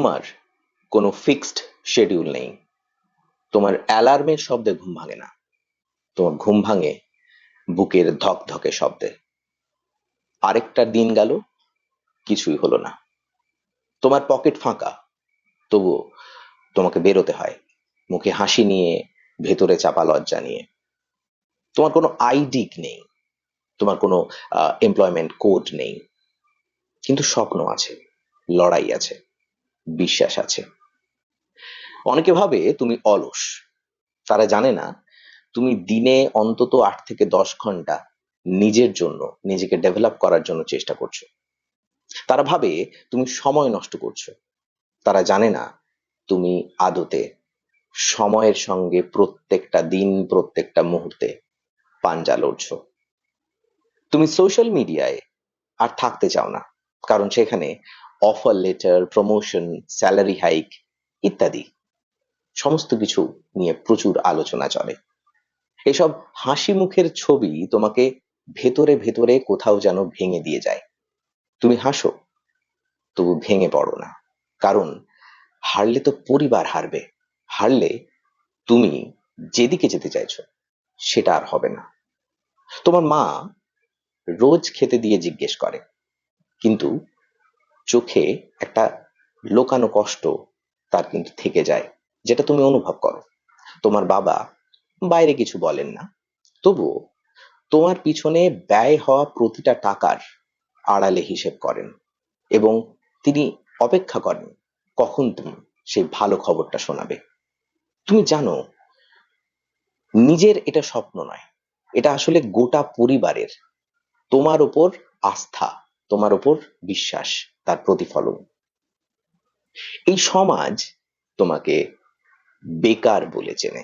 তোমার কোনো fixed schedule নেই। তোমার অ্যালার্মের শব্দে ঘুম ভাঙে না। তোমার ঘুম ভাঙে বুকের ধকধকে শব্দে। আরেকটা দিন গেল, কিছুই হলো না। তোমার পকেট ফাঁকা, তবুও তোমাকে বেরোতে হয়, মুখে হাসি নিয়ে, ভেতরে চাপা লজ্জা নিয়ে। তোমার কোনো আইডিক নেই, তোমার কোনো এমপ্লয়মেন্ট কোড নেই। কিন্তু স্বপ্ন আছে, লড়াই আছে। বিশ্বাস আছে। অনেকে ভাবে তুমি অলস। তারা জানে না, তুমি দিনে অন্তত আট থেকে দশ ঘণ্টা নিজের জন্য, নিজেকে ডেভেলপ করার জন্য চেষ্টা করছ। তারা ভাবে তুমি সময় নষ্ট করছ। তারা জানে না তুমি আদতে সময়ের সঙ্গে প্রত্যেকটা দিন, প্রত্যেকটা মুহূর্তে পাঞ্জা লড়ছো। তুমি সোশ্যাল মিডিয়ায় আর থাকতে চাও না, কারণ সেখানে offer letter promotion salary hike ইত্যাদি। সমস্ত কিছু নিয়ে প্রচুর আলোচনা চলে। এসব হাসি মুখের ছবি তোমাকে ভেতরে ভেতরে কোথাও যেন ভেঙে দিয়ে যায়। তুমি হাসো, তবু ভেঙে পড়ো না। কারণ হারলে তো পরিবার হারবে। হারলে তুমি যেদিকে যেতে চাইছো, সেটা আর হবে না। তোমার মা রোজ খেতে দিয়ে জিজ্ঞেস করে, কিন্তু চোখে একটা লোকানো কষ্ট তার কিন্তু থেকে যায়, যেটা তুমি অনুভব করো। তোমার বাবা বাইরে কিছু বলেন না। তবুও তোমার পিছনে ব্যয় হওয়া প্রতিটা টাকার আড়ালে হিসেব করেন এবং তিনি অপেক্ষা করেন কখন তুমি সেই ভালো খবরটা শোনাবে। তুমি জানো, নিজের এটা স্বপ্ন নয়, এটা আসলে গোটা পরিবারের। তোমার ওপর আস্থা, তোমার ওপর বিশ্বাস। তার প্রতিফলন। এই সমাজ তোমাকে বেকার বলে চেনে।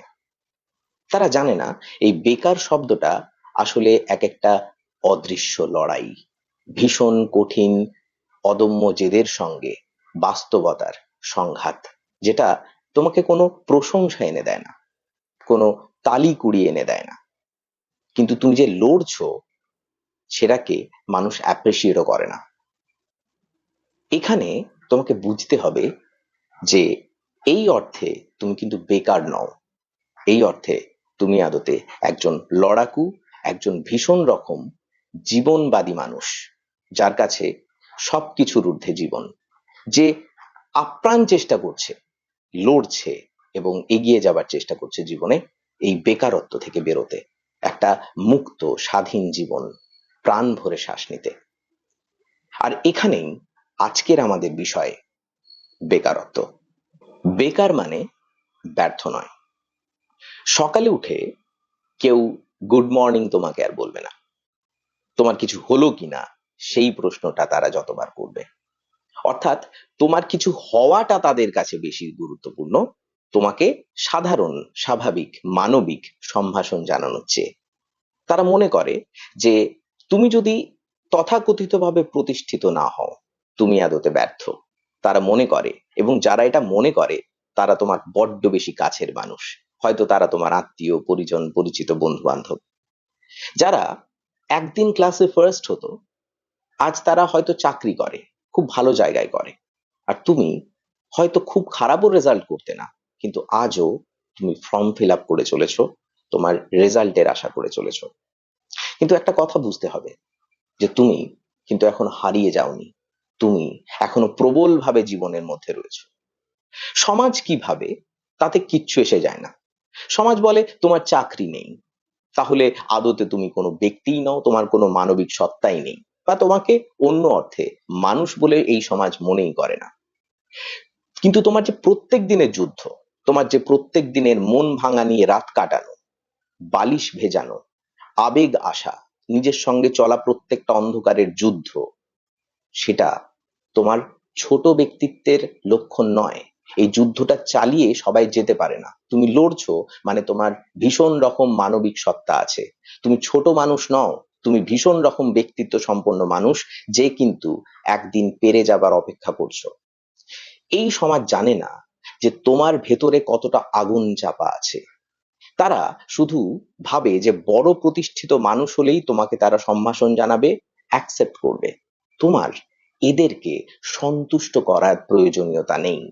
তারা জানে না, এই বেকার শব্দটা আসলে এক একটা অদৃশ্য লড়াই, ভীষণ কঠিন, অদম্য জেদের সঙ্গে বাস্তবতার সংঘাত, যেটা তোমাকে কোনো প্রশংসা এনে দেয় না, কোনো তালি কুড়িয়ে এনে দেয় না। কিন্তু তুমি যে লড়ছো, সেটাকে মানুষ অ্যাপ্রিসিয়েটও করে না। এখানে তোমাকে বুঝতে হবে যে এই অর্থে তুমি কিন্তু বেকার নও। এই অর্থে তুমি আদতে একজন লড়াকু, একজন ভীষণ রকম, জীবনবাদী মানুষ, যার কাছে সবকিছুর ঊর্ধ্বে জীবন, যে আপ্রাণ চেষ্টা করছে, লড়ছে এবং এগিয়ে যাবার চেষ্টা করছে জীবনে এই বেকারত্ব থেকে বেরোতে, একটা মুক্ত, স্বাধীন জীবন, প্রাণ ভরে শ্বাস নিতে। আর এখানেই আজকের আমাদের বিষয় বেকারত্ব। বেকার মানে ব্যর্থ নয়। সকালে উঠে কেউ গুড মর্নিং তোমাকে আর বলবে না। তোমার কিছু হলো কিনা সেই প্রশ্নটা তারা যতবার করবে। অর্থাৎ তোমার কিছু হওয়াটা তাদের কাছে বেশি গুরুত্বপূর্ণ। তোমাকে সাধারণ, স্বাভাবিক, মানবিক সম্ভাষণ জানানোর চেয়ে। তারা মনে করে যে, তুমি যদি তথাকথিতভাবে প্রতিষ্ঠিত না হও তুমি আদতে ব্যর্থ। তারা মনে করে এবং যারা এটা মনে করে, তারা তোমার বড্ড বেশি কাছের মানুষ। হয়তো তারা তোমার আত্মীয়, পরিজন, পরিচিত বন্ধু বান্ধব যারা একদিন ক্লাসে ফার্স্ট হতো, আজ তারা হয়তো চাকরি করে, খুব ভালো জায়গায় করে। আর তুমি হয়তো খুব খারাপও রেজাল্ট করতে না, কিন্তু আজও তুমি ফর্ম ফিল আপ করে চলেছো, তোমার রেজাল্টের আশা করে চলেছো। কিন্তু একটা কথা বুঝতে হবে, যে তুমি কিন্তু এখন হারিয়ে যাওনি। তুমি এখনও প্রবল ভাবে জীবনের মধ্যে রয়েছে। সমাজ কি ভাবে, তাতে কিচ্ছু এসে যায় না। সমাজ বলে, তোমার চাকরি নেই। তাহলে আদতে তুমি কোনো ব্যক্তিই নও, তোমার কোনো মানবিক সত্তাই নেই। বা তোমাকে অন্য অর্থে মানুষ বলে এই সমাজ মনেই করে না। কিন্তু তোমার যে প্রত্যেক দিনের যুদ্ধ, তোমার যে প্রত্যেক দিনের মন ভাঙা নিয়ে রাত কাটানো, বালিশ ভেজানো, আবেগ আসা, নিজের সঙ্গে চলা প্রত্যেকটা অন্ধকারের যুদ্ধ সেটা তোমার ছোট ব্যক্তিত্বের লক্ষণ নয়। এই যুদ্ধটা চালিয়ে সবাই যেতে পারে না। তুমি লড়ছো মানে তোমার ভীষণ রকম মানবিক সত্তা আছে। তুমি ছোট মানুষ নও, তুমি ভীষণ রকম ব্যক্তিত্ব সম্পন্ন মানুষ যে কিন্তু একদিন পেরে যাবার অপেক্ষা করছ। এই সমাজ জানে না যে তোমার ভেতরে কতটা আগুন চাপা আছে। তারা শুধু ভাবে যে বড় প্রতিষ্ঠিত মানুষ হলেই তোমাকে তারা সম্ভাষণ জানাবে অ্যাকসেপ্ট করবে। তোমার এদেরকে সন্তুষ্ট করার প্রয়োজনীয়তা নেই।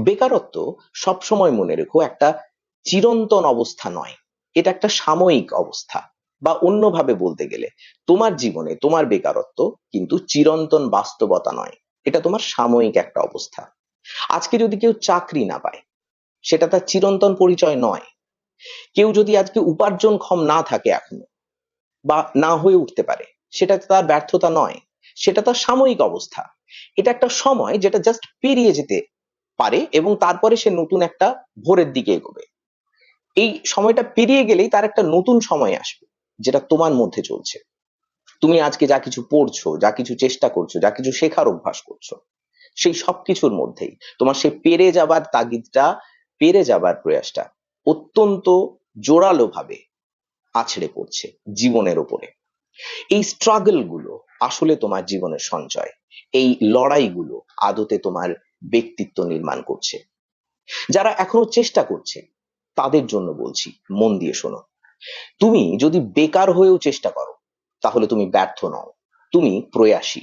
বেকারত্ব সবসময় মনে রেখো একটা চিরন্তন অবস্থা নয়। এটা একটা সাময়িক অবস্থা। বা অন্যভাবে বলতে গেলে, তোমার জীবনে তোমার বেকারত্ব কিন্তু চিরন্তন বাস্তবতা নয়। এটা তোমার সাময়িক একটা অবস্থা। আজকে যদি কেউ চাকরি না পায়, সেটা তার চিরন্তন পরিচয় নয়। কেউ যদি আজকে উপার্জনক্ষম না থাকে এখনও, বা না হয়ে উঠতে পারে, সেটা তার ব্যর্থতা নয়। সেটা তার সাময়িক অবস্থা। এটা একটা সময় যেটা জাস্ট পেরিয়ে যেতে পারে এবং তারপরে সে নতুন একটা ভোরের দিকে এগোবে। এই সময়টা পেরিয়ে গেলেই তার একটা নতুন সময় আসবে, যেটা তোমার মধ্যে চলছে। তুমি আজকে যা কিছু পড়ছো, যা কিছু চেষ্টা করছ, যা কিছু শেখার অভ্যাস করছ, সেই সবকিছুর মধ্যেই তোমার সে পেরে যাবার তাগিদটা, পেরে যাবার প্রয়াসটা অত্যন্ত জোরালো ভাবে আছড়ে পড়ছে জীবনের ওপরে। এই স্ট্রাগলগুলো আসলে তোমার জীবনের সঞ্চয়। এই লড়াইগুলো আদতে তোমার ব্যক্তিত্ব নির্মাণ করছে। যারা এখনও চেষ্টা করছে, তাদের জন্য বলছি, মন দিয়ে শোনো। তুমি যদি বেকার হয়েও চেষ্টা করো, তাহলে তুমি ব্যর্থ নও। তুমি প্রয়াসী।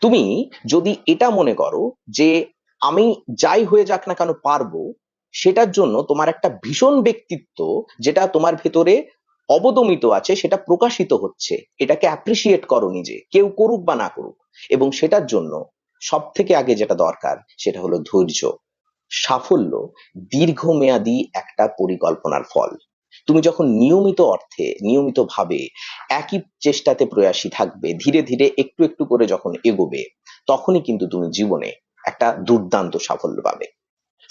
তুমি যদি এটা মনে করো যে আমি যাই হয়ে যাক না কেন পারব, সেটার জন্য তোমার একটা ভীষণ ব্যক্তিত্ব, যেটা তোমার ভেতরে অবদমিত আছে, সেটা প্রকাশিত হচ্ছে। এটাকে অ্যাপ্রিসিয়েট করো নিজে। কেউ করুক বা না করুক। এবং সেটার জন্য সব থেকে আগে যেটা দরকার, সেটা হলো ধৈর্য। সাফল্য দীর্ঘমেয়াদী একটা পরিকল্পনার ফল। তুমি যখন নিয়মিত অর্থে নিয়মিত ভাবে একই চেষ্টাতে প্রয়াসী থাকবে, ধীরে ধীরে একটু একটু করে যখন এগোবে, তখনই কিন্তু তুমি জীবনে একটা দুর্দান্ত সাফল্য পাবে।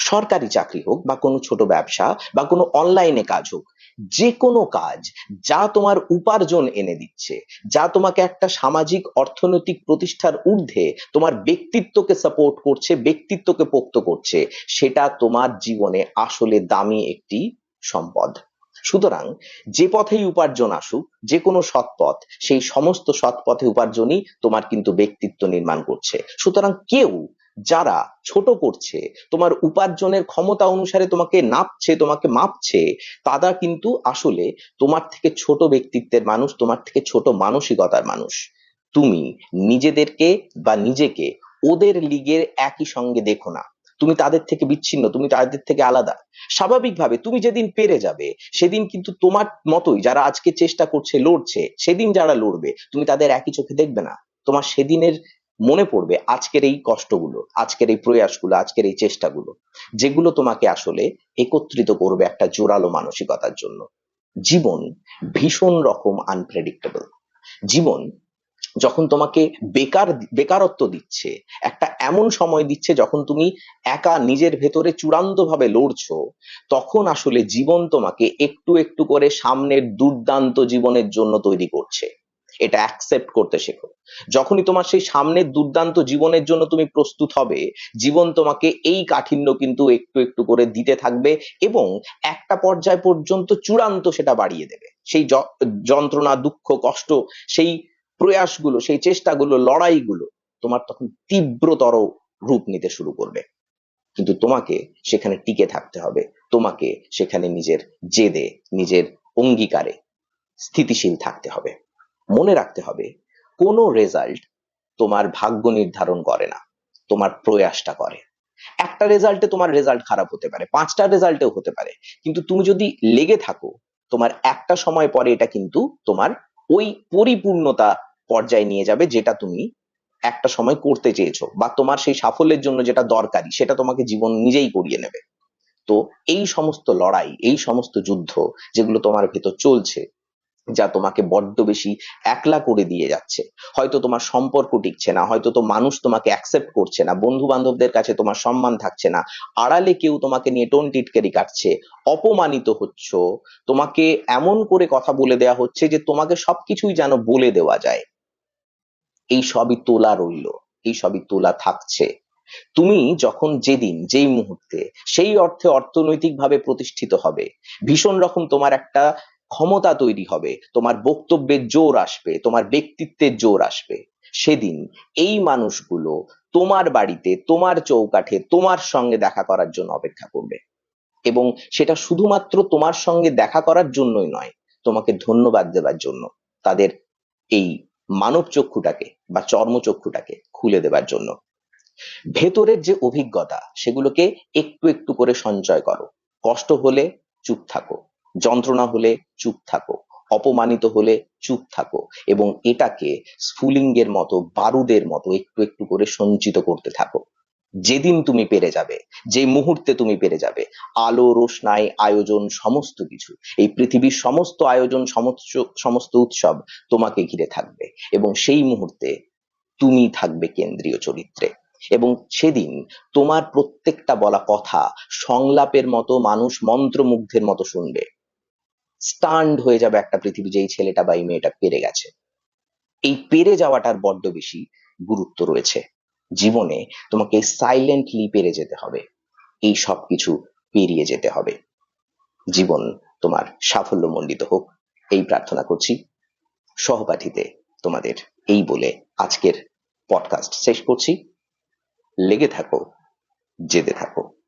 সরকারি চাকরি হোক বা কোনো ছোট ব্যবসা বা কোনো অনলাইনে কাজ হোক যে কোনো কাজ যা তোমার উপার্জন এনে দিচ্ছে, যা তোমাকে একটা সামাজিক অর্থনৈতিক প্রতিষ্ঠার ঊর্ধ্বে তোমার ব্যক্তিত্বকে সাপোর্ট করছে, ব্যক্তিত্বকে পোক্ত করছে, সেটা তোমার জীবনে আসলে দামি একটি সম্পদ। সুতরাং যে পথেই উপার্জন আসুক যে কোনো সৎ পথ সেই সমস্ত সৎ পথে উপার্জনই তোমার কিন্তু ব্যক্তিত্ব নির্মাণ করছে। সুতরাং কেউ যারা ছোট করছে, তোমার উপার্জনের ক্ষমতা অনুসারে তোমাকে নাপছে, তোমাকে মাপছে, তারা কিন্তু আসলে তোমার থেকে ছোট ব্যক্তিত্বের মানুষ, তোমার থেকে ছোট মানসিকতার মানুষ। তুমি নিজেদেরকে বা নিজেকে ওদের লিগের একই সঙ্গে দেখো না। তুমি তাদের থেকে বিচ্ছিন্ন, তুমি তাদের থেকে আলাদা। স্বাভাবিকভাবে তুমি যেদিন পেরে যাবে, সেদিন কিন্তু তোমার মতোই যারা আজকে চেষ্টা করছে লড়ছে, সেদিন যারা লড়বে, তুমি তাদের একই চোখে দেখবে না। তোমার সেদিনের মনে পড়বে আজকের এই কষ্টগুলো, আজকের এই প্রয়াসগুলো, আজকের এই চেষ্টাগুলো, যেগুলো তোমাকে আসলে একত্রিত করবে একটা জোরালো মানসিকতার জন্য। জীবন ভীষণ রকম আনপ্রেডিক্টেবল জীবন যখন তোমাকে বেকার, বেকারত্ব দিচ্ছে, একটা এমন সময় দিচ্ছে যখন তুমি একা নিজের ভেতরে চূড়ান্ত ভাবে লড়ছো, তখন আসলে জীবন তোমাকে একটু একটু করে সামনের দুর্দান্ত জীবনের জন্য তৈরি করছে। এটা অ্যাকসেপ্ট করতে শেখো। যখনই তোমার সেই সামনের দুর্দান্ত জীবনের জন্য তুমি প্রস্তুত হবে, জীবন তোমাকে এই কাঠিন্য কিন্তু একটু একটু করে দিতে থাকবে এবং একটা পর্যায় পর্যন্ত চূড়ান্ত সেটা বাড়িয়ে দেবে। সেই যন্ত্রণা, দুঃখ, কষ্ট, সেই প্রয়াসগুলো, সেই চেষ্টাগুলো, লড়াইগুলো তোমার তখন তীব্রতর রূপ নিতে শুরু করবে। কিন্তু তোমাকে সেখানে টিকে থাকতে হবে। তোমাকে সেখানে নিজের জেদে, নিজের অঙ্গীকারে স্থিতিশীল থাকতে হবে। মনে রাখতে হবে, কোনো রেজাল্ট তোমার ভাগ্য নির্ধারণ করে না, তোমার প্রয়াসটা করে। একটা রেজাল্টে তোমার রেজাল্ট খারাপ হতে পারে, পাঁচটা রেজাল্টেও হতে পারে, কিন্তু তুমি যদি লেগে থাকো, তোমার একটা সময় পরে এটা কিন্তু তোমার ওই পরিপূর্ণতা পর্যায়ে নিয়ে যাবে যেটা তুমি একটা সময় করতে চেয়েছো বা তোমার সেই সাফল্যের জন্য যেটা দরকারি সেটা তোমাকে জীবন নিজেই করিয়ে নেবে। তো এই সমস্ত লড়াই, এই সমস্ত যুদ্ধ যেগুলো তোমার ভেতর চলছে যা তোমাকে বড্ড বেশি একলা করে দিয়ে যাচ্ছে। হয়তো তোমার সম্পর্ক টিকছে না, হয়তো তো মানুষ তোমাকে অ্যাকসেপ্ট করছে না বন্ধু বান্ধবদের কাছে তোমার সম্মান থাকছে না, আড়ালে কেউ তোমাকে নিয়ে টোন টিটকারি কাটছে, অপমানিত হচ্ছ, তোমাকে এমন করে কথা বলে দেওয়া হচ্ছে যে তোমাকে সবকিছুই যেন বলে দেওয়া যায়। এই সবই তোলা রইল, এই সবই তোলা থাকছে। তুমি যখন যেদিন, যেই মুহূর্তে, সেই অর্থে অর্থনৈতিকভাবে প্রতিষ্ঠিত হবে, ভীষণ রকম তোমার একটা ক্ষমতা তৈরি হবে, তোমার বক্তব্যের জোর আসবে, তোমার ব্যক্তিত্বের জোর আসবে। সেদিন এই মানুষগুলো তোমার বাড়িতে, তোমার চৌকাঠে, তোমার সঙ্গে দেখা করার জন্য অপেক্ষা করবে। এবং সেটা শুধুমাত্র তোমার সঙ্গে দেখা করার জন্যই নয়, তোমাকে ধন্যবাদ দেওয়ার জন্য, তাদের এই মানব চক্ষুটাকে বা চর্মচক্ষুটাকে খুলে দেবার জন্য। ভেতরের যে অভিজ্ঞতা, সেগুলোকে একটু একটু করে সঞ্চয় করো। কষ্ট হলে চুপ থাকো। যন্ত্রণা হলে চুপ থাকো, অপমানিত হলে চুপ থাকো এবং এটাকে স্ফুলিঙ্গের মতো, বারুদের মতো একটু একটু করে সঞ্চিত করতে থাকো। যেদিন তুমি পেরে যাবে, যে মুহূর্তে তুমি পেরে যাবে, আলো, রোশনাই, আয়োজন, সমস্ত কিছু, এই পৃথিবীর সমস্ত আয়োজন, সমস্ত সমস্ত উৎসব তোমাকে ঘিরে থাকবে এবং সেই মুহূর্তে তুমি থাকবে কেন্দ্রীয় চরিত্রে এবং সেদিন তোমার প্রত্যেকটা বলা কথা সংলাপের মতো, মানুষ মন্ত্রমুগ্ধের মতো শুনবে। স্টান্ড হয়ে যাবে একটা পৃথিবী যে এই ছেলেটা বা এই মেয়েটা পেরে গেছে। এই পেরে যাওয়াটার বড্ড বেশি গুরুত্ব রয়েছে। জীবনে তোমাকে সাইলেন্টলি পেরে যেতে হবে। এই সব কিছু পেরিয়ে যেতে হবে। জীবন তোমার সাফল্যমণ্ডিত হোক, এই প্রার্থনা করছি। সহপাঠীতে তোমাদের এই বলে আজকের পডকাস্ট শেষ করছি। লেগে থাকো, জেদে থাকো।